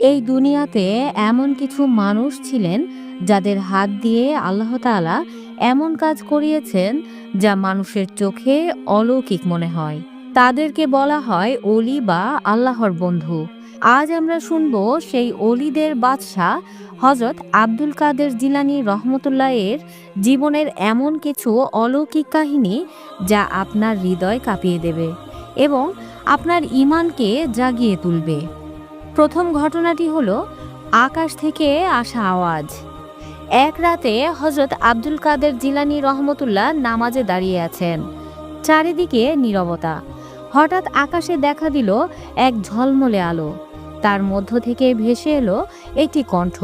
এই দুনিয়াতে এমন কিছু মানুষ ছিলেন যাদের হাত দিয়ে আল্লাহ তাআলা এমন কাজ করিয়েছেন যা মানুষের চোখে অলৌকিক মনে হয়। তাদেরকে বলা হয় অলি বা আল্লাহর বন্ধু। আজ আমরা শুনব সেই অলিদের বাদশাহ হজরত আব্দুল কাদের জিলানি রহমতুল্লাহ এর জীবনের এমন কিছু অলৌকিক কাহিনী যা আপনার হৃদয় কাঁপিয়ে দেবে এবং আপনার ইমানকে জাগিয়ে তুলবে। প্রথম ঘটনাটি হলো আকাশ থেকে আসা আওয়াজ। এক রাতে হজরত আব্দুল কাদের জিলানি রহমতুল্লাহ নামাজে দাঁড়িয়ে আছেন। চারিদিকে নীরবতা। হঠাৎ আকাশে দেখা দিল এক ঝলমলে আলো। তার মধ্য থেকে ভেসে এলো একটি কণ্ঠ।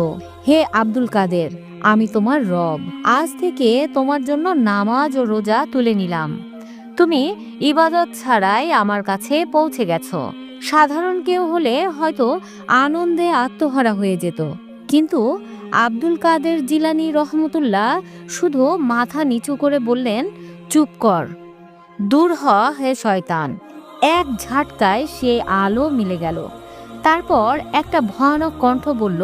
হে আব্দুল কাদের, আমি তোমার রব। আজ থেকে তোমার জন্য নামাজ ও রোজা তুলে নিলাম। তুমি ইবাদত ছাড়াই আমার কাছে পৌঁছে গেছো। সাধারণ কেউ হলে হয়তো আনন্দে আত্মহারা হয়ে যেত। কিন্তু আব্দুল কাদের জিলানি রহমতুল্লাহ শুধু মাথা নিচু করে বললেন, চুপ কর, দূর হ হে শয়তান। এক ঝাটকায় সে আলো মিলে গেল। তারপর একটা ভয়ানক কণ্ঠ বলল,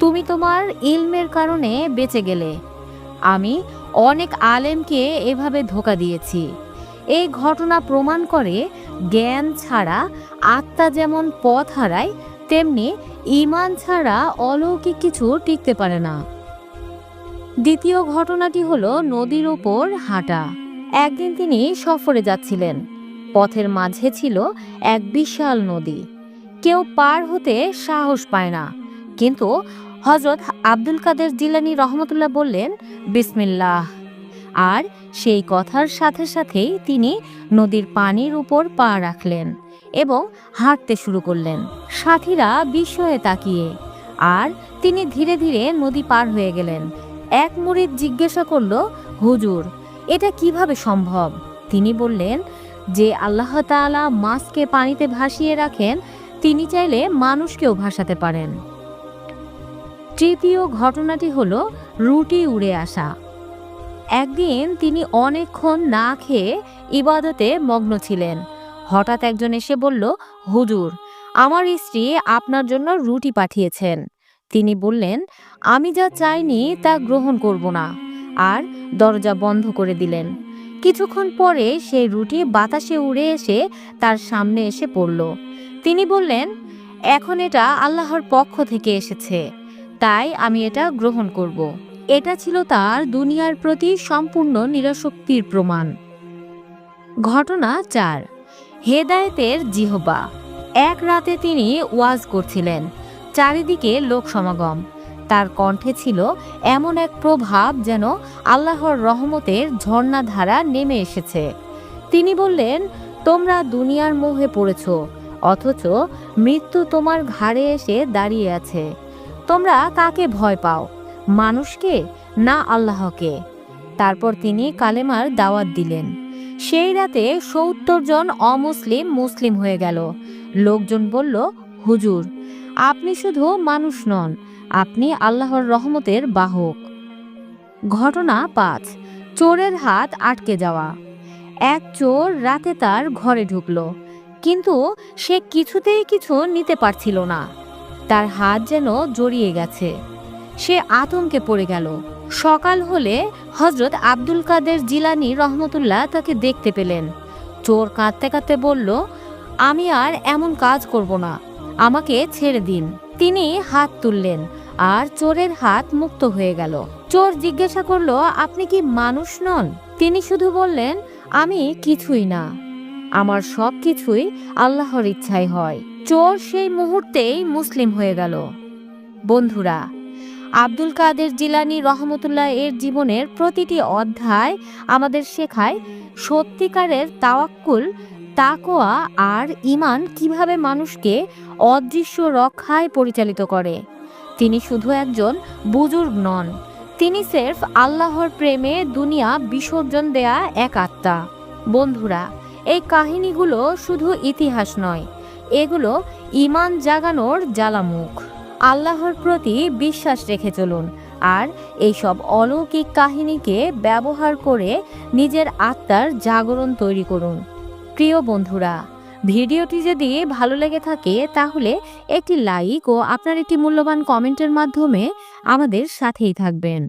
তুমি তোমার ইলমের কারণে বেঁচে গেলে। আমি অনেক আলেমকে এভাবে ধোকা দিয়েছি। এই ঘটনা প্রমাণ করে জ্ঞান ছাড়া আত্মা যেমন পথ হারায়, তেমনি ইমান ছাড়া অলৌকিক কিছু টিকতে পারে না। দ্বিতীয় ঘটনাটি হলো নদীর ওপর হাঁটা। একদিন তিনি সফরে যাচ্ছিলেন। পথের মাঝে ছিল এক বিশাল নদী। কেউ পার হতে সাহস পায় না। কিন্তু হজরত আব্দুল কাদের জিলানি রহমতুল্লাহ বললেন, বিসমিল্লাহ। আর সেই কথার সাথে সাথেই তিনি নদীর পানির উপর পা রাখলেন এবং হাঁটতে শুরু করলেন। সাথীরা বিস্ময়ে তাকিয়ে আর তিনি ধীরে ধীরে নদী পার হয়ে গেলেন। এক মুরিদ জিজ্ঞাসা করল, হুজুর, এটা কীভাবে সম্ভব? তিনি বললেন, যে আল্লাহ তাআলা মাছকে পানিতে ভাসিয়ে রাখেন, তিনি চাইলে মানুষকেও ভাসাতে পারেন। তৃতীয় ঘটনাটি হলো রুটি উড়ে আসা। একদিন তিনি অনেকক্ষণ না খেয়ে ইবাদতে মগ্ন ছিলেন। হঠাৎ একজন এসে বলল, হুজুর, আমার স্ত্রী আপনার জন্য রুটি পাঠিয়েছেন। তিনি বললেন, আমি যা চাইনি তা গ্রহণ করব না। আর দরজা বন্ধ করে দিলেন। কিছুক্ষণ পরে সেই রুটি বাতাসে উড়ে এসে তার সামনে এসে পড়ল। তিনি বললেন, এখন এটা আল্লাহর পক্ষ থেকে এসেছে, তাই আমি এটা গ্রহণ করব। এটা ছিল তার দুনিয়ার প্রতি সম্পূর্ণ নিরাসক্তির প্রমাণ। ঘটনা চার, হেদায়েতের জিহবা। এক রাতে তিনি ওয়াজ করছিলেন, চারিদিকে লোক সমাগম। তার কণ্ঠে ছিল এমন এক প্রভাব যেন আল্লাহর রহমতের ঝর্ণাধারা নেমে এসেছে। তিনি বললেন, তোমরা দুনিয়ার মোহে পড়েছ, অথচ মৃত্যু তোমার ঘাড়ে এসে দাঁড়িয়ে আছে। তোমরা কাকে ভয় পাও? মানুষকে, না আল্লাহকে। তারপর তিনি কালেমার দাওয়াত দিলেন। সেই রাতে সত্তর জন অমুসলিম মুসলিম হয়ে গেল। লোকজন বলল, হুজুর, আপনি শুধু মানুষ নন, আপনি আল্লাহর রহমতের বাহক। ঘটনা পাঁচ, চোরের হাত আটকে যাওয়া। এক চোর রাতে তার ঘরে ঢুকলো, কিন্তু সে কিছুতেই কিছু নিতে পারছিল না। তার হাত যেন জড়িয়ে গেছে। সে আতঙ্কে পড়ে গেল। সকাল হলে হজরত আব্দুল কাদের জিলানি রহমতুল্লাহ তাকে দেখতে পেলেন। চোর কাঁদতে কাঁদতে বলল, আমি আর এমন কাজ করব না, আমাকে ছেড়ে দিন। তিনি হাত তুললেন আর চোরের হাত মুক্ত হয়ে গেল। চোর জিজ্ঞাসা করল, আপনি কি মানুষ নন? তিনি শুধু বললেন, আমি কিছুই না, আমার সব কিছুই আল্লাহর ইচ্ছাই হয়। চোর সেই মুহূর্তেই মুসলিম হয়ে গেল। বন্ধুরা আব্দুল কাদের জিলানি রহমতুল্লাহ এর জীবনের প্রতিটি অধ্যায় আমাদের শেখায় সত্যিকারের তাওয়াক্কুল তাকোয়া আর ইমান কীভাবে মানুষকে অদৃশ্য রক্ষায় পরিচালিত করে। তিনি শুধু একজন বুজুর্গ নন, তিনি সেরফ আল্লাহর প্রেমে দুনিয়া বিসর্জন দেয়া এক আত্মা। বন্ধুরা, এই কাহিনীগুলো শুধু ইতিহাস নয়, এগুলো ইমান জাগানোর জ্বালামুখ। আল্লাহর প্রতি বিশ্বাস রেখে চলুন আর এইসব অলৌকিক কাহিনীকে ব্যবহার করে নিজের আত্মার জাগরণ তৈরি করুন। প্রিয় বন্ধুরা, ভিডিওটি যদি ভালো লেগে থাকে তাহলে একটি লাইক ও আপনার একটি মূল্যবান কমেন্টের মাধ্যমে আমাদের সাথেই থাকবেন।